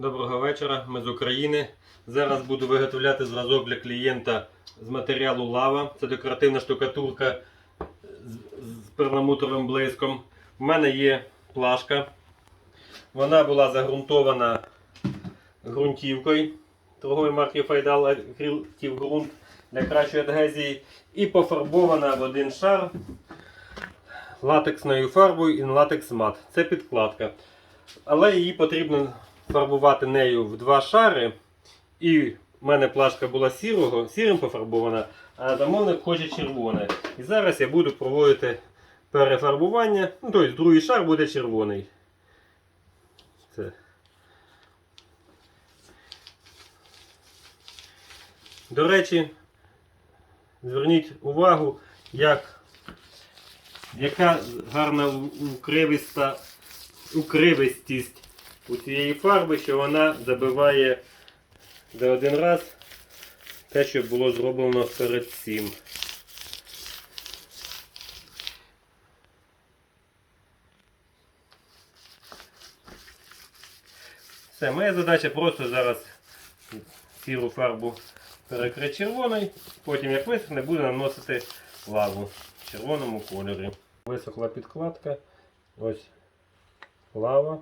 Доброго вечора, ми з України. Зараз буду виготовляти зразок для клієнта з матеріалу лава. Це декоративна штукатурка з, перламутровим блиском. У мене є плашка. Вона була загрунтована ґрунтівкою торгової марки Файдал Acryl ґрунт для кращої адгезії і пофарбована в один шар латексною фарбою Inlatex Matte. Це підкладка. Але її потрібно фарбувати нею в два шари. І в мене плашка була сірого, сірим пофарбована, а замовник хоче червоне. І зараз я буду проводити перефарбування. Ну, тобто другий шар буде червоний. Це. До речі, зверніть увагу, як, яка гарна укривиста укривистість у цієї фарби, що вона забиває за один раз те, що було зроблено перед цим. Все, моя задача просто зараз сіру фарбу перекрити червоною, потім як висохне, буду наносити лаву в червоному кольорі. Висохла підкладка. Ось лава.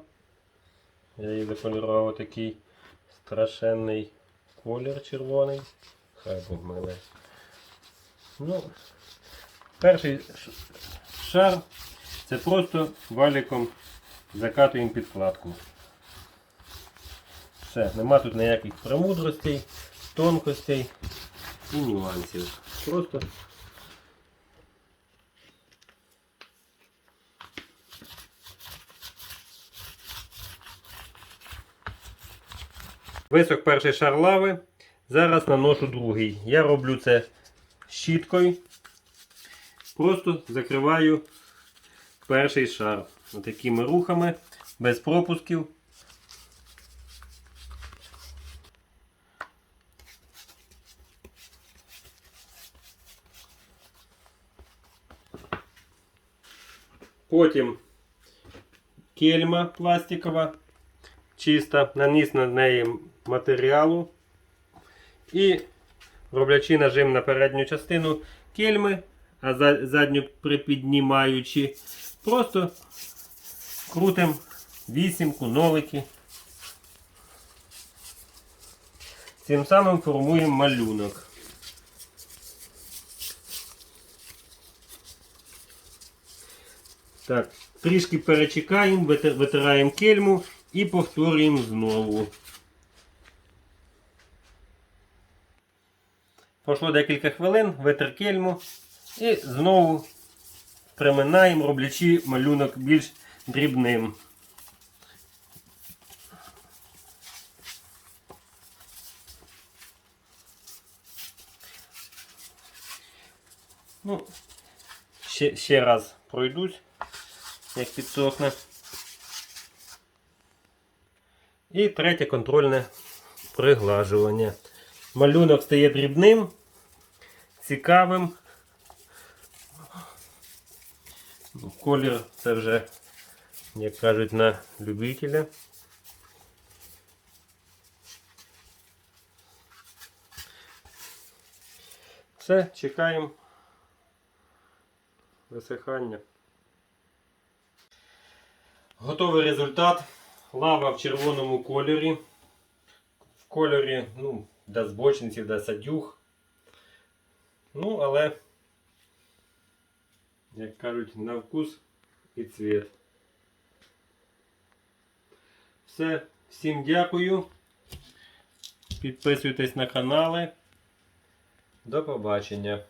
Я її заколірував такий страшенний колір червоний. Хай би в мене. Ну, перший шар це просто валіком закатуємо підкладку. Все, нема тут ніяких премудростей, тонкостей і нюансів. Просто Висох перший шар лави. Зараз наношу другий. Я роблю це щіткою. Просто закриваю перший шар. Такими рухами, без пропусків. Потім кельма пластикова чиста, наніс на неї матеріалу і роблячи нажим на передню частину кельми, а задню припіднімаючи, просто крутим вісімку, нолики. Цим самим формуємо малюнок. Так, трішки перечекаємо, витираємо кельму і повторюємо знову. Пройшло декілька хвилин, витер кельму і знову приминаємо, роблячи малюнок більш дрібним. Ну, ще, ще раз пройдусь, як підсохне. І третє контрольне приглажування. Малюнок стає дрібним, цікавим. Колір це вже, як кажуть, на любителя. Все, чекаємо висихання. Готовий результат. Лава в червоному кольорі. В кольорі, ну, до збочинців, до садюг. Ну, але, як кажуть, на вкус і цвіт. Все, всім дякую. Підписуйтесь на канали. До побачення.